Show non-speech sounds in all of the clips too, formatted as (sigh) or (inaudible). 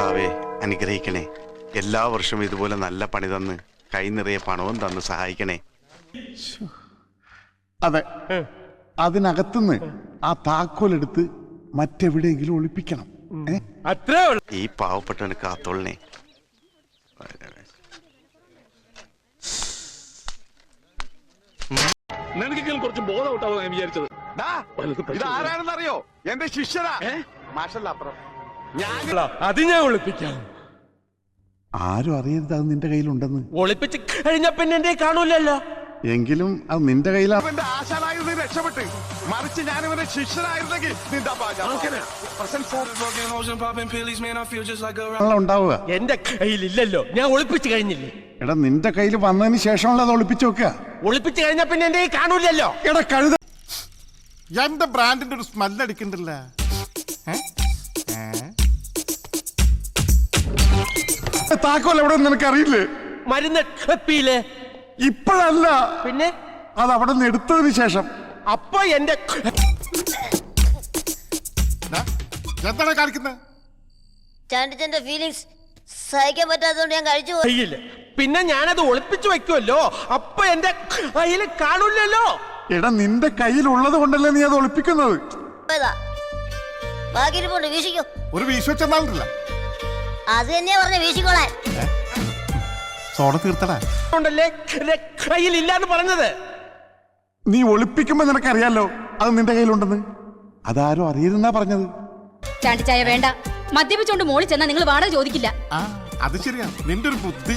കർത്താവെ അനുഗ്രഹിക്കണേ. എല്ലാ വർഷവും ഇതുപോലെ നല്ല പണി തന്ന് കൈ നിറയെ പണവും തന്ന് സഹായിക്കണേ. അതെ. അതിനകത്തുനിന്ന് ആ താക്കോലെടുത്ത് മറ്റെവിടെയെങ്കിലും ഒളിപ്പിക്കണം. അത്രേ ഉള്ളു. ഈ പാവപ്പെട്ടവന് കാത്തോളിനെ നിനക്കെങ്കിലും കുറച്ച് ബോധം ഉണ്ടാവും ഞാൻ വിചാരിച്ചത്? ഇതാരാണെന്നറിയോ എന്റെ ശിഷ്യനാ. മാഷല്ല അപ്പുറം. അത് ഞാൻ ഒളിപ്പിക്കാം. ആരും അറിയരുത് അത് നിന്റെ കയ്യിലുണ്ടെന്ന്. ഒളിപ്പിച്ച് കഴിഞ്ഞ പിന്നെ എന്റെ കാണൂലല്ലോ? എങ്കിലും അത് നിന്റെ കയ്യിലാണ് ഇവന്റെ രക്ഷപ്പെട്ട്. മറിച്ച് ഞാൻ ഇവന്റെ ശിഷ്യനായിരുന്നെങ്കിൽ നിന്റെ ഉണ്ടാവുക. എന്റെ കയ്യിലില്ലല്ലോ. ഞാൻ ഒളിപ്പിച്ച് കഴിഞ്ഞില്ലേ? എടാ നിന്റെ കയ്യിൽ വന്നതിന് ശേഷമുള്ള അത് ഒളിപ്പിച്ചു വെക്കുക. ഒളിപ്പിച്ച് കഴിഞ്ഞ പിന്നെ എന്റെ കാണൂലല്ലോ? എടാ കഴുത എന്റെ ബ്രാൻഡിന്റെ ഒരു സ്മെല്ല് താക്കോൽ എവിടെ നിനക്ക് അറിയില്ലേ മരുന്ന് എപ്പിയില്ലേ ഇപ്പോഴല്ല. പിന്നെ? അത് അവിടെ നിന്ന് എടുത്തതിന് ശേഷം. അപ്പൊ എന്റെ എന്താണ് കാണിക്കുന്നത് ചാണ്ടിച്ചന്റെ ഫീലിങ്സ് സഹിക്കാൻ പറ്റാത്തതുകൊണ്ട് ഞാൻ കഴിച്ചു പോയി. കയ്യിൽ. പിന്നെ ഞാനത് ഒളിപ്പിച്ചു വെക്കുമല്ലോ അപ്പൊ എന്റെ കയ്യിൽ കാണൂലല്ലോ എടാ നിന്റെ കയ്യിലുള്ളത് കൊണ്ടല്ലേ നീ അത് ഒളിപ്പിക്കുന്നത്? ബാക്കി വീശിക്കോ. ഒരു വീശോ വെച്ചെന്നാളില്ല അത് തന്നെയാ പറഞ്ഞ വീശിക്കോളാൻ. സോട തീർത്തടാ. ഉണ്ടല്ലേ? എന്റെ കയ്യിലില്ലാന്ന് പറഞ്ഞത്. നീ ഒളിപ്പിക്കുമ്പോ നിനക്കറിയാലോ അത് നിന്റെ കയ്യിലുണ്ടെന്ന്. അതാരോ അറിയരുന്നാ പറഞ്ഞത്. ചാണ്ടിച്ചായ വേണ്ട. മദ്യപിച്ചോണ്ട് മോളിൽ ചെന്നാ നിങ്ങൾ വാടക ചോദിക്കില്ല. ആ അത് ശരിയാ. നിന്റെ ഒരു ബുദ്ധി.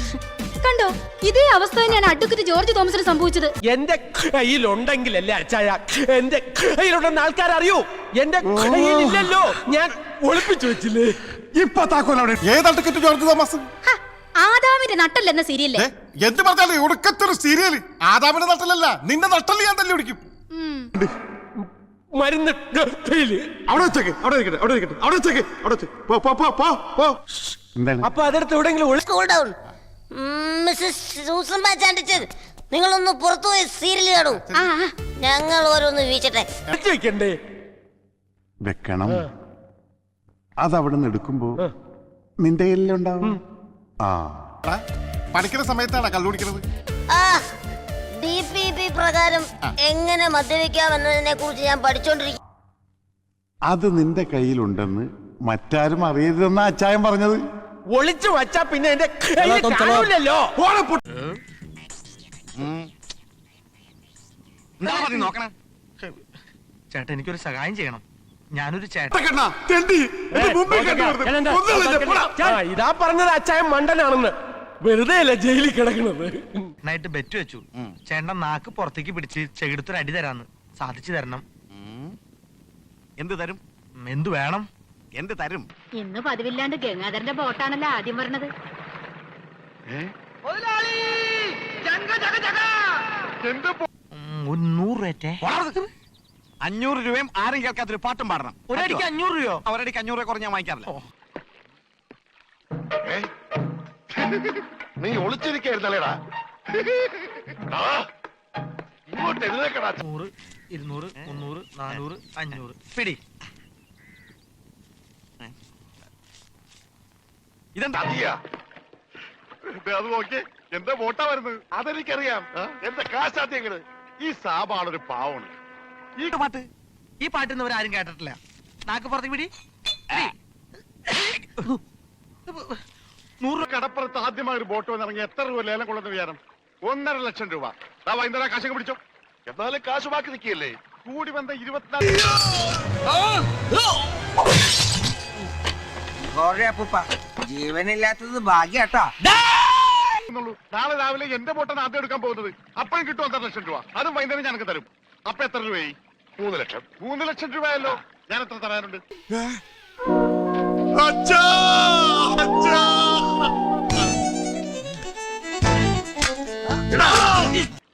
കണ്ടോ? ഇതേ അവസ്ഥ തന്നെയാണ് അഡ്വക്കേറ്റ് ജോർജ് തോമസിന് സംഭവിച്ചത്. എന്റെ കയ്യിലുണ്ടെങ്കിലല്ലേ അച്ചായ? എന്റെ കയ്യിലുണ്ടെന്ന് ആൾക്കാർ അറിയൂ എന്റെ കയ്യിലില്ലല്ലോ. ഞാൻ ഒളിപ്പിച്ചു വെച്ചില്ലേ? ഇപ്പൊ താക്കോൽ അവിടെ. ഏത് അഡ്വക്കേറ്റ് ജോർജ് തോമസ്? ഹ, ആദാമിന്റെ സീരിയല്ലേ? എന്ത് പറഞ്ഞാലും ഒടുക്കത്തൊരു ആദാമിന്റെ നട്ടലല്ല നിന്റെ നട്ടൽ ഞാൻ തല്ലി പിടിക്കും മരുന്ന് കയ്യിൽ അവിടെ വെച്ചേക്ക് അവിടെ ഇരിക്കട്ടെ അവിടെ ഇരിക്കട്ടെ അവിടെ വെച്ചേക്ക് അവിടെ വെച്ച് പോ പോ പോ പോ പോ. എന്താണ്? അപ്പൊ അതെടുത്ത് എവിടെയെങ്കിലും ഒളി cool down missus Susamma Chandichan നിങ്ങളൊന്ന് പുറത്തു പോയി സീരിയൽ കാണൂ. ആ ആ, ഞങ്ങൾ ഓരോന്ന് വീച്ചട്ടെ ഒളിച്ചു വെക്കണ്ടേ വെക്കണം അതവിടെ നിന്ന് എടുക്കുമ്പോ നിന്റെ കയ്യിലുണ്ടാവും. ആ. പഠിക്കുന്ന സമയത്താണ് കള്ളുപിടിക്കുന്നത് ആ ഡി പി പി പ്രകാരം എങ്ങനെ മദ്യപിക്കാം എന്നതിനെ കുറിച്ച് ഞാൻ പഠിച്ചോണ്ടിരിക്കും അത് നിന്റെ കയ്യിലുണ്ടെന്ന് മറ്റാരും അറിയരുതെന്നാ അച്ചായൻ പറഞ്ഞത്. ഒളിച്ചു വച്ചാ പിന്നെ എന്റെ ചേട്ടാ എനിക്കൊരു സഹായം ചെയ്യണം. ഞാനൊരു ഇതാ പറഞ്ഞത് അച്ചായൻ മണ്ടനാണെന്ന്. വെറുതെ അല്ല ജയിലിൽ കിടക്കണത്? നൈറ്റ് ബെറ്റ് വെച്ചു. ചേട്ടൻ നാക്ക് പുറത്തേക്ക് പിടിച്ച് ചെകിടത്തൊരു അടി തരാന്ന് സാധിച്ചു തരണം. എന്ത് തരും? എന്ത് വേണം? എന്ത് തരും? ഇന്ന് പതിവില്ലാണ്ട് ഗംഗാധരന്റെ ബോട്ടാണല്ലോ ആദ്യം പറഞ്ഞത്. ഉം, ഒരു നൂറ് രൂപ അഞ്ഞൂറ് രൂപയും ആരും കേൾക്കാത്തൊരു പാട്ടും പാടണം. ഒരടിക്ക് അഞ്ഞൂറ് രൂപയോ? അവരടിക്ക് അഞ്ഞൂറ് രൂപ കുറഞ്ഞാൽ വാങ്ങിക്കാറില്ല. നീ ഒളിച്ചിരിക്കായിരുന്നല്ലേടാ ആ, ഇങ്ങോട്ട് എഴുന്നേക്കടാ. നൂറ് ഇരുന്നൂറ് മുന്നൂറ് നാനൂറ് അഞ്ഞൂറ്. പിടി. ഇതെന്താ? അത് നോക്കി എന്റെ വോട്ടാ വരുന്നത്? അതെനിക്കറിയാം. എന്റെ കാശാത്യങ്ങൾ ഈ സാബാണൊരു പാവണ് ഈ പാട്ട്. ഈ പാട്ടിന്ന് ആരും കേട്ടിട്ടില്ല. നാക്ക് പുറത്തേക്ക് പിടി. നൂറ് കടപ്പുറത്ത് ആദ്യമായി ഒരു ബോട്ട് വന്നിറങ്ങി എത്ര രൂപ ലേലം കൊള്ളുന്ന വിചാരം? ഒന്നര ലക്ഷം രൂപ. ദാ വൈകുന്നേരം കാശൊക്കെ പിടിച്ചോ. എന്നാലും കാശ് ബാക്കി നിൽക്കുകയല്ലേ? കൂടി വന്ന ഇരുപത്തിനാല് അപ്പൂപ്പ ജീവനില്ലാത്തത് ഭാഗ്യാട്ടാ. എന്നുള്ളൂ. നാളെ രാവിലെ എന്റെ ബോട്ടാണ് ആദ്യം എടുക്കാൻ പോകുന്നത്. അപ്പോഴും കിട്ടും ഒന്നര ലക്ഷം രൂപ. അതും വൈകുന്നേരം ഞങ്ങൾക്ക് തരും. അപ്പൊ എത്ര രൂപയായി? മൂന്ന് ലക്ഷം. മൂന്ന് ലക്ഷം രൂപയല്ലോ ഞാൻ എത്ര തരാനുണ്ട്!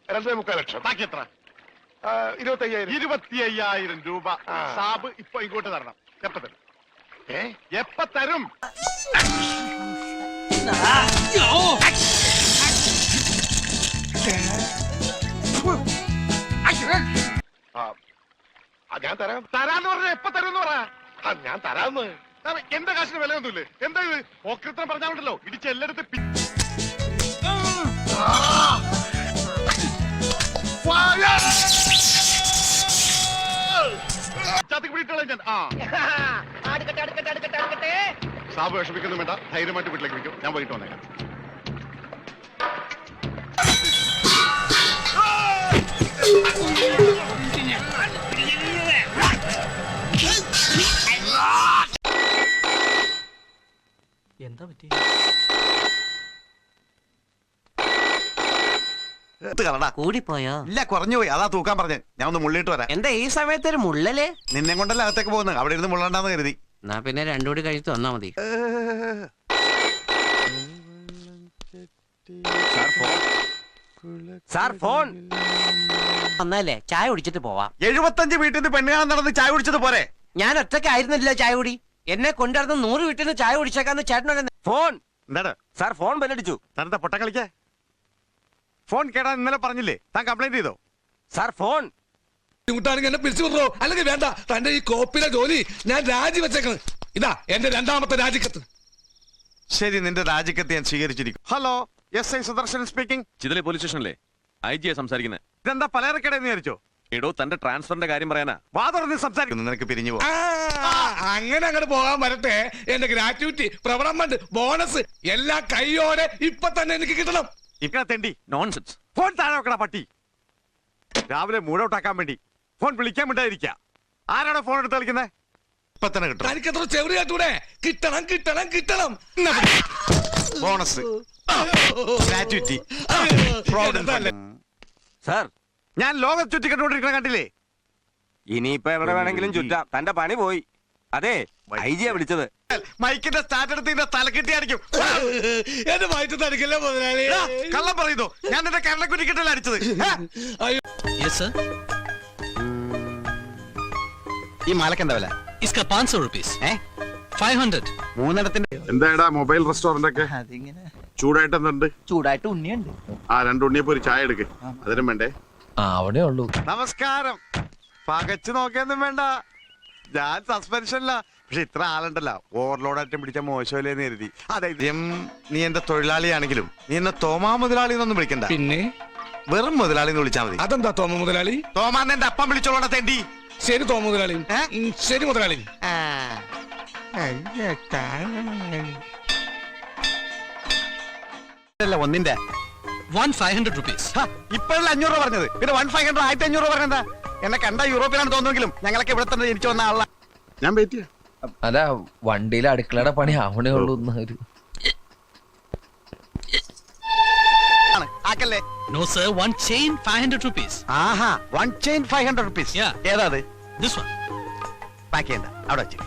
രണ്ടേ മുക്കാൽ ലക്ഷം. ബാക്കി എത്ര? ഇരുപത്തി അയ്യായിരം ഇരുപത്തി അയ്യായിരം രൂപ സാബ് ഇപ്പൊ ഇങ്ങോട്ട് തരണം. എപ്പ തരും? ഏ? എപ്പ തരും? ആ, ഞാൻ തരാം. തരാന്ന് പറഞ്ഞ എപ്പ തരും എന്ന് പറ. ആ, ഞാൻ തരാന്ന്. എന്റെ കാശിന് വിലയൊന്നുമില്ലേ? എന്താ ഇത്? ഓക്രിത്രം പറഞ്ഞാലുണ്ടല്ലോ. ഇടിച്ച് എല്ലായിടത്ത് സാബ് വിഷമിക്കുന്നു വേണ്ട. ധൈര്യമായിട്ട് വീട്ടിലേക്ക് വിളിക്കും. ഞാൻ വൈകിട്ട് വന്നേക്കാം. എന്താ പറ്റി? കൂടിപ്പോയോ? ഇല്ല കുറഞ്ഞു പോയി. അതാ തൂക്കാൻ പറഞ്ഞു. ഞാൻ ഒന്ന് മുള്ളിട്ട് വരാം. എന്താ ഈ സമയത്ത് ഒരു മുള്ളൽ? നിന്നെ കൊണ്ടല്ല അകത്തേക്ക് പോകുന്നത്? അവിടെ ഇരുന്ന് മുള്ളണ്ടാന്ന് കരുതി. എന്നാ പിന്നെ രണ്ടുകൂടി കഴിച്ചു തന്നാ മതി. Sir phone. വന്നല്ലേ ചായ കുടിച്ചിട്ട് പോവാം. എഴുപത്തഞ്ച് വീട്ടിൽ നിന്ന് പെണ്ണുകാൻ നടന്ന് ചായ കുടിച്ചത് പോരെ? ഞാൻ ഒറ്റയ്ക്കായിരുന്നില്ല ചായ കുടി. എന്നെ കൊണ്ടുവരുന്ന നൂറ് വീട്ടിൽ നിന്ന് ചായ കുടിച്ചേക്കാന്ന് ചേട്ടനോട് ഫോൺ! എന്താണ് സാർ ഫോൺ ബെല്ലടിച്ചു. തനത്തെ പൊട്ട കളിക്കേ. ഫോൺ കേടാ ഇന്നലെ പറഞ്ഞില്ലേ? താൻ കംപ്ലൈന്റ് ചെയ്തോ? Sir phone. ബുദ്ധിമുട്ടാണെങ്കിൽ എന്നെ പിരിച്ചു വിട്ടോ അല്ലെങ്കിൽ വേണ്ട തന്റെ ഈ കോപ്പിലെ ജോലി ഞാൻ രാജിവെച്ചേക്കണം. ഇതാ എന്റെ രണ്ടാമത്തെ രാജിക്കത്ത്. ശരി നിന്റെ രാജിക്കത്ത് ഞാൻ സ്വീകരിച്ചിരിക്കും. Hello S I Sudarshan speaking ചിതലെ police സ്റ്റേഷനിലെ ഐ ജിയാ സംസാരിക്കുന്നത് ഇതെന്താ പലചരക്കടയെന്ന് വിചാരിച്ചോ എടോ തന്റെ ട്രാൻസ്ഫറിന്റെ കാര്യം പറയാനാ. വാ തുറന്ന് സംസാരിക്കുന്നു നിനക്ക് പിരിഞ്ഞു പോ. അങ്ങനെ അങ്ങോട്ട് പോകാൻ വരട്ടെ. എന്റെ ഗ്രാറ്റുവിറ്റി പ്രവണമെന്റ് ബോണസ് എല്ലാം കൈയോടെ ഇപ്പൊ തന്നെ എനിക്ക് കിട്ടണം. ഇങ്ങനെ തെണ്ടി. നോൺസെൻസ് ഫോൺ താഴെ വെക്കടാ പട്ടി. രാവിലെ മൂടൗട്ടാക്കാൻ വേണ്ടി. ഫോൺ വിളിക്കാൻ വേണ്ടായിരിക്ക ആരാണോ ഫോൺ എടുത്ത് കളിക്കുന്നത് ഇപ്പൊ തന്നെ കിട്ടും തനിക്ക് എത്ര ചെവിടി കേട്ടൂടെ കിട്ടണം കിട്ടണം കിട്ടണം. എന്നാ പിടി. ബോണസ് ഗ്രാറ്റുവിറ്റി അതല്ലേ. സർ ഞാൻ ലോകം ചുറ്റിക്കട്ടുകൊണ്ടിരിക്കണ കണ്ടില്ലേ? ഇനിയിപ്പോ എവിടെ വേണമെങ്കിലും ചുറ്റാം. തന്റെ പണി പോയി. അതെ ഐ ജിയാ വിളിച്ചത്. മൈക്കിന്റെ സ്റ്റാർട്ട് എടുത്ത് തലക്കെട്ടിയായിരിക്കും (laughs) എന്റെ വയറ്റത്ത് അടിക്കല്ലേ മുതലാളി? കള്ളം പറയുന്നു. ഞാൻ എന്റെ കരണക്കുറ്റിക്കിട്ടല്ല അടിച്ചത്. (laughs) ഈ മാലക്കെന്താ വില? ഇസ്ക പാൻസോ റുപ്പീസ് ഫൈവ് ഹൺഡ്രഡ് മൂന്നെണ്ണത്തിന്റെ എന്താ മൊബൈൽ റെസ്റ്റോറന്റ് ഒക്കെ അതിങ്ങനെ ചൂടായിട്ട് എന്തുണ്ട് ചൂടായിട്ട് ഉണ്ണിയുണ്ട്. ആ രണ്ട് ഉണ്ണിയപ്പോ ഒരു ചായ എടുക്ക്. അതിനും വേണ്ടേ? അവിടെ ഉള്ളൂ. നമസ്കാരം. പകച്ചു നോക്കിയൊന്നും വേണ്ട. ഞാൻ സസ്പെൻഷനില്ല പക്ഷെ ഇത്ര ആളുണ്ടല്ലോ. ഓവർലോഡ് ആയിട്ട് പിടിച്ച മോശമല്ലേന്ന് കരുതി. അതായത് ഇതും നീ എന്റെ തൊഴിലാളിയാണെങ്കിലും നീ എന്നെ തോമാ മുതലാളി എന്നൊന്നും വിളിക്കണ്ട. പിന്നെ? വെറും മുതലാളി എന്ന് വിളിച്ചാൽ മതി. അതെന്താ തോമ മുതലാളി? തോമാന്ന് എന്റെ അപ്പം വിളിച്ചോളണ തെണ്ടി. ശരി തോമ മുതലാളി. ശരി മുതലാളി. അല്ല ഒന്നിന്റെ. വൺ ഫൈവ് ഹൺഡ്രഡ് റുപ്പീസ് ഇപ്പോഴല്ല അഞ്ഞൂറ് രൂപ പറഞ്ഞത്. പിന്നെ വൺ ഫൈവ് ഹൺഡ്രഡ് ആയിരത്തി അഞ്ഞൂറ് പറഞ്ഞത് എന്നെ കണ്ട യൂറോപ്പിലാണ് തോന്നുമെങ്കിലും ഞങ്ങളൊക്കെ ഇവിടെ തന്നെ ജനിച്ചു വന്ന ആളാ. ഞാൻ വെയിറ്റ് അല്ല വണ്ടിയിൽ അടുക്കളയുടെ പണി ആവണേ ഉള്ളൂ ഒരു ആക്കല്ലേ? No sir one chain five hundred rupees ആഹാ one chain five hundred rupees ഏതാ അത്? ദിസ് വൺ പാക്ക് ചെയ്യണ്ട. അവിടെ വെച്ച്.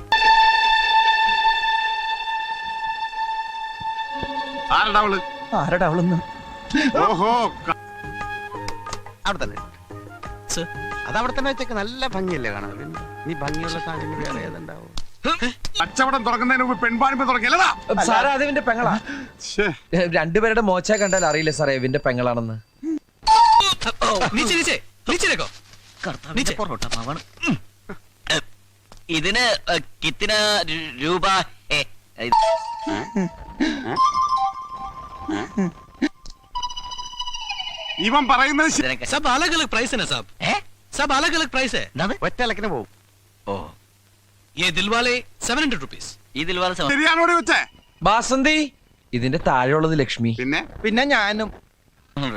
ആരടാ അവൾ? ആരടാ അവളൊന്ന്? ഓഹോ അവിടെ തന്നെ അതവിടെ തന്നെ വെച്ചേക്ക് നല്ല ഭംഗിയല്ലേ കാണാൻ? പിന്നെ നീ ഭംഗിയുള്ള സാധനം വേറെ ഏതുണ്ടാവും? കച്ചവടം തുറക്കുന്നതിന് മുമ്പ് പെൺപാണിപ്പ് തുടങ്ങിയല്ലടാ സാറേ അത് ഇവന്റെ പെങ്ങളാ. രണ്ടുപേരുടെ മോച്ച കണ്ടാൽ അറിയില്ല സാറേ ഇവന്റെ പെങ്ങളാണെന്ന്? ഇതിന് കിത്തിന് രൂപ ഇവൻ പറയുന്നത് ശരി- सब अलग अलग प्राइस है ना साहब सब अलग अलग प्राइस है ഒറ്റ ഇലക്കിന് പോവും ये दिलवाले सेवन हंड्रेड रुपीस ഇതിൽ വളരെ ശരിയാണോടി വെച്ചേ ബാസന്തി ഇതിന്റെ താഴെയുള്ളത് ലക്ഷ്മി പിന്നെ പിന്നെ ഞാനും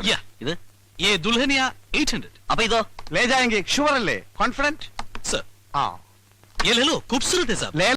या ഇത് ये दुल्हनिया एट हंड्रेड അപ്പൊ ഇതോ ലേ ജായെങ്കിൽ ഷുവർ അല്ലേ കോൺഫിഡന്റ് सर ആ ये ले लो खूबसूरत है साहब